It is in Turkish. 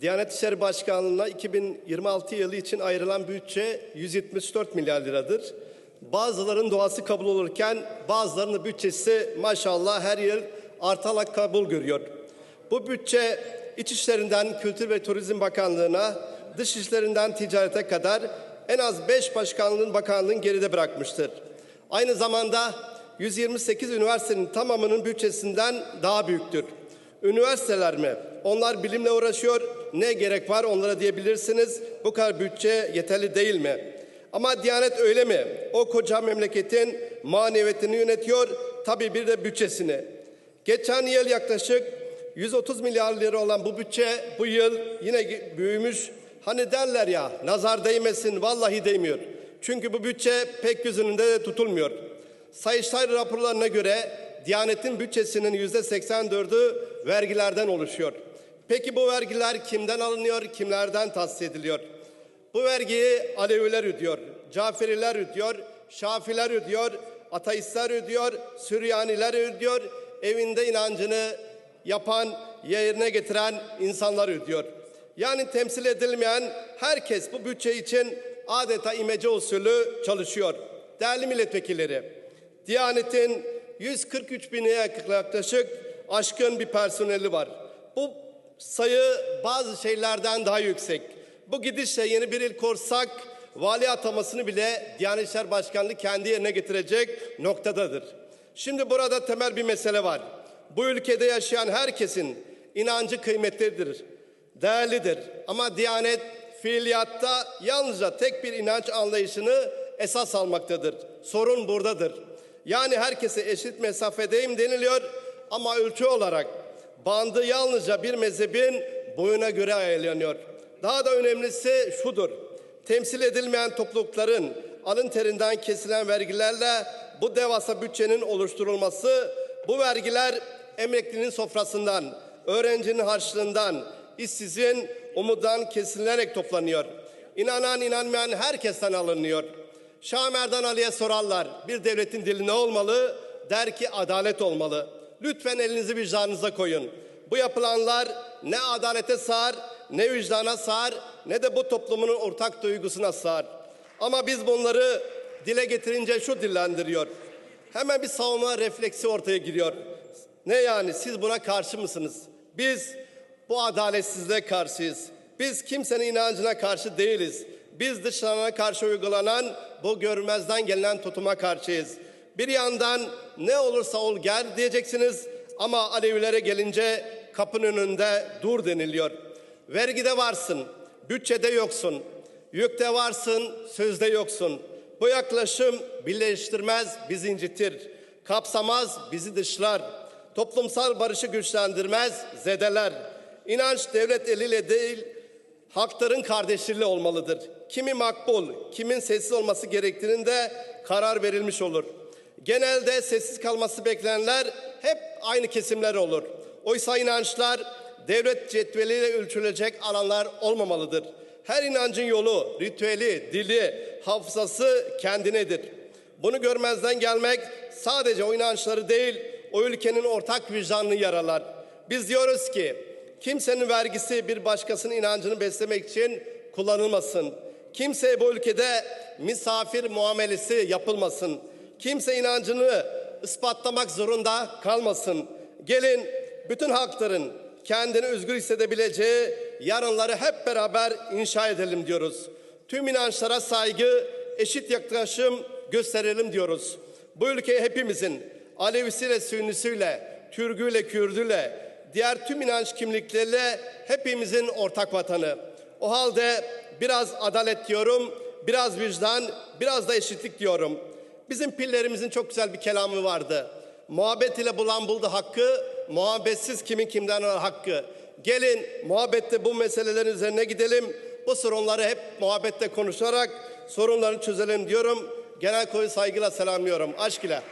Diyanet İşleri Başkanlığı'na 2026 yılı için ayrılan bütçe 174 milyar liradır. Bazılarının duası kabul olurken bazılarının bütçesi maşallah her yıl artarak kabul görüyor. Bu bütçe İçişlerinden Kültür ve Turizm Bakanlığı'na, Dışişlerinden Ticarete kadar en az 5 başkanlığın bakanlığın geride bırakmıştır. Aynı zamanda 128 üniversitenin tamamının bütçesinden daha büyüktür. Üniversiteler mi? Onlar bilimle uğraşıyor. Ne gerek var onlara diyebilirsiniz. Bu kadar bütçe yeterli değil mi? Ama Diyanet öyle mi? O koca memleketin maneviyetini yönetiyor. Tabii bir de bütçesini. Geçen yıl yaklaşık 130 milyar lira olan bu bütçe bu yıl yine büyümüş. Hani derler ya nazar değmesin vallahi değmiyor. Çünkü bu bütçe pek göz önünde de tutulmuyor. Sayıştay raporlarına göre Diyanet'in bütçesinin yüzde 84'ü vergilerden oluşuyor. Peki bu vergiler kimden alınıyor, kimlerden tahsis ediliyor? Bu vergiyi Aleviler ödüyor, Caferiler ödüyor, Şafiler ödüyor, Ateistler ödüyor, Süryaniler ödüyor, evinde inancını yapan, yerine getiren insanlar ödüyor. Yani temsil edilmeyen herkes bu bütçe için adeta imece usulü çalışıyor. Değerli milletvekilleri, Diyanet'in 143 bine yaklaşık aşkın bir personeli var. Bu sayı bazı şeylerden daha yüksek. Bu gidişle yeni bir il korsak vali atamasını bile Diyanet İşleri Başkanlığı kendi yerine getirecek noktadadır. Şimdi burada temel bir mesele var. Bu ülkede yaşayan herkesin inancı kıymetlidir, değerlidir. Ama Diyanet fiiliyatta yalnızca tek bir inanç anlayışını esas almaktadır. Sorun buradadır. Yani herkese eşit mesafedeyim deniliyor ama ölçü olarak bandı yalnızca bir mezhebin boyuna göre ayarlanıyor. Daha da önemlisi şudur. Temsil edilmeyen toplulukların alın terinden kesilen vergilerle bu devasa bütçenin oluşturulması, bu vergiler emeklinin sofrasından, öğrencinin harçlığından, işsizin umudan kesilerek toplanıyor. İnanan inanmayan herkesten alınıyor. Şah Merdan Ali'ye sorarlar bir devletin dili ne olmalı? Der ki adalet olmalı. Lütfen elinizi vicdanınıza koyun. Bu yapılanlar ne adalete sığar, ne vicdana sığar, ne de bu toplumun ortak duygusuna sığar. Ama biz bunları dile getirince şu dillendiriyor. Hemen bir savunma refleksi ortaya giriyor. Ne yani siz buna karşı mısınız? Biz bu adaletsizliğe karşıyız. Biz kimsenin inancına karşı değiliz. Biz dışlarına karşı uygulanan bu görmezden gelen tutuma karşıyız. Bir yandan ne olursa ol gel diyeceksiniz ama Alevilere gelince kapının önünde dur deniliyor. Vergide varsın, bütçede yoksun. Yükte varsın, sözde yoksun. Bu yaklaşım birleştirmez, bizi incitir. Kapsamaz, bizi dışlar. Toplumsal barışı güçlendirmez, zedeler. İnanç devlet eliyle değil, hakların kardeşliğiyle olmalıdır. Kimi makbul, kimin sessiz olması gerektiğinde karar verilmiş olur. Genelde sessiz kalması beklenenler hep aynı kesimler olur. Oysa inançlar devlet cetveliyle ölçülecek alanlar olmamalıdır. Her inancın yolu, ritüeli, dili, hafızası kendinedir. Bunu görmezden gelmek sadece o inançları değil, o ülkenin ortak vicdanını yaralar. Biz diyoruz ki kimsenin vergisi bir başkasının inancını beslemek için kullanılmasın. Kimseye bu ülkede misafir muamelesi yapılmasın. Kimse inancını ispatlamak zorunda kalmasın. Gelin bütün hakların kendini özgür hissedebileceği yarınları hep beraber inşa edelim diyoruz. Tüm inançlara saygı, eşit yaklaşım gösterelim diyoruz. Bu ülke hepimizin Alevisiyle, Sünnisiyle, Türküyle, Kürdüyle, diğer tüm inanç kimlikleriyle hepimizin ortak vatanı. O halde biraz adalet diyorum, biraz vicdan, biraz da eşitlik diyorum. Bizim pillerimizin çok güzel bir kelamı vardı. Muhabbet ile bulan buldu hakkı, muhabbetsiz kimin kimden var hakkı. Gelin muhabbette bu meselelerin üzerine gidelim. Bu sorunları hep muhabbette konuşarak sorunlarını çözelim diyorum. Genel koyu saygıyla selamlıyorum. Aşk ile.